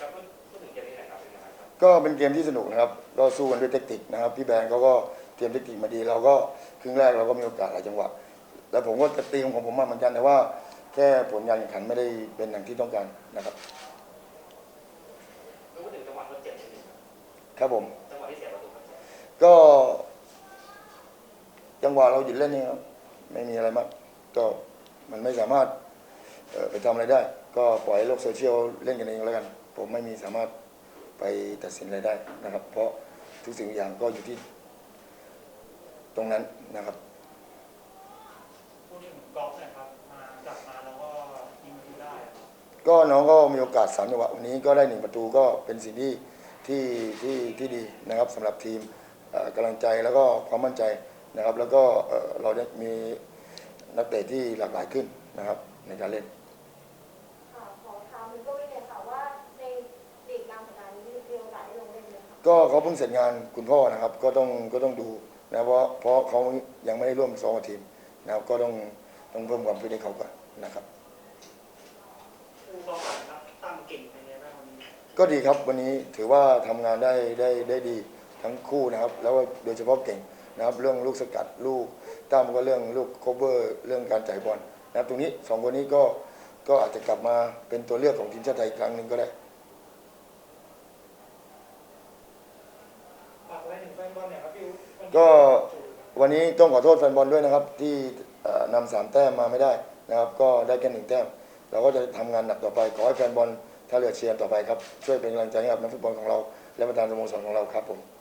กมนี้หน่อยครับเป็นยังไงครับก็เป็นเกมที่สนุกนะครับก็สู้กันด้วยเทคนิคนะครับพี่แบงก์เขาก็เตรียมเทคนิคมาดีเราก็ครึ่งแรกเราก็มีโอกาสหลายจังหวะแล้วผมก็จะตีของผมมาเหมือนกันแต่ว่า แค่ผลงานแข่งขันไม่ได้เป็นอย่างที่ต้องการนะครับพูดถึงจังหวะทดเจ็บนิดนึงครับครับผมจังหวะที่เสียประตูครับก็จังหวะเราหยุดเล่นนี่ครับไม่มีอะไรมากก็มันไม่สามารถเอ่อไปทำอะไรได้ ก็ปล่อยให้โลกโซเชียลเล่นกันเองแล้วกัน ผมไม่มีสามารถไปตัดสินอะไรได้นะครับ เพราะทุกสิ่งทุกอย่างก็อยู่ที่ตรงนั้นนะครับพูดถึงกอล์ฟหนะครับมากลับมาแล้วก็ยิงประตูได้อะครับก็น้องก็มีโอกาสสามจังหวะวันนี้ก็ได้หนึ่งประตูก็เป็นสิ่งที่ที่ที่ที่ดีนะครับสำหรับทีมเอ่อกำลังใจแล้วก็ความมั่นใจนะครับ แล้วก็เอ่อเราได้มีนักเตะที่หลากหลายขึ้นนะครับในการเล่น ก็เขาเพิ่งเสร็จงานคุณพ่อนะครับ ก็ต้องก็ต้องดูนะเพราะเพราะเขายังไม่ได้ร่วมซ้อมกับทีมนะครับ ก็ต้องต้องเพิ่มความฟิตให้เขาก่อนนะครับผู้กองหลังครับตั้งเก่งเป็นไงบ้างวันนี้ก็ดีครับวันนี้ถือว่าทำงานได้ได้ได้ดีทั้งคู่นะครับ แล้วก็โดยเฉพาะเก่งนะครับ เรื่องลูกสกัดลูกตั้มก็เรื่องลูกโคเวอร์เรื่องการจ่ายบอลนะครับตรงนี้สองคนนี้ก็ก็อาจจะกลับมาเป็นตัวเลือกของทีมชาติไทยอีกครั้งหนึ่งก็ได้ ฝา ก็วันนี้ต้องขอโทษแฟนบอลด้วยนะครับ ที่นำสามแต้มมาไม่ได้นะครับ ก็ได้แค่หนึ่งแต้ม เราก็จะทำงานหนักต่อไปขอให้แฟนบอลท่าเรือเชียร์ต่อไปครับช่วยเป็นกำลังใจให้กับนักฟุตบอลของเรา และประธานสโมสรของเราครับผม